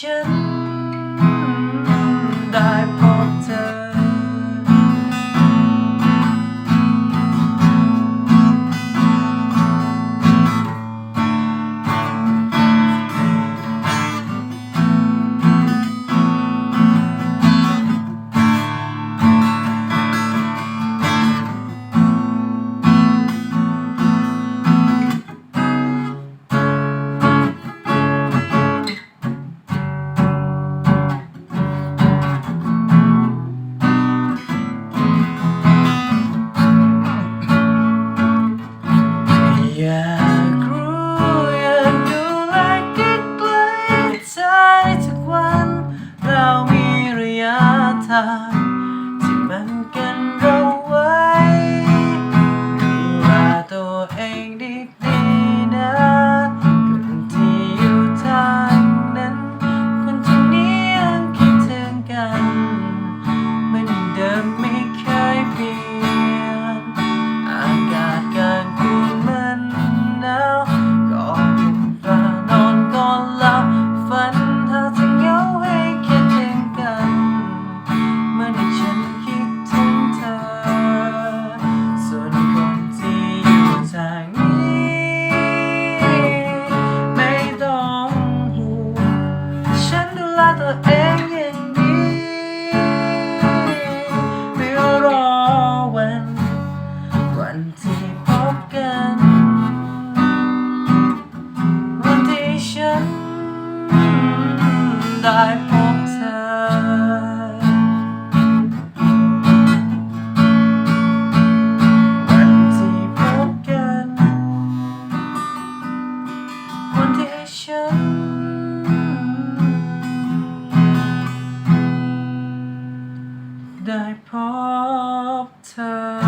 should อยากรู้อยากดูแลกิดไกลใจทุกวัน เรามีระยะทาง ได้พบเธอ วันที่พบกัน วันที่ฉัน ได้พบเธอ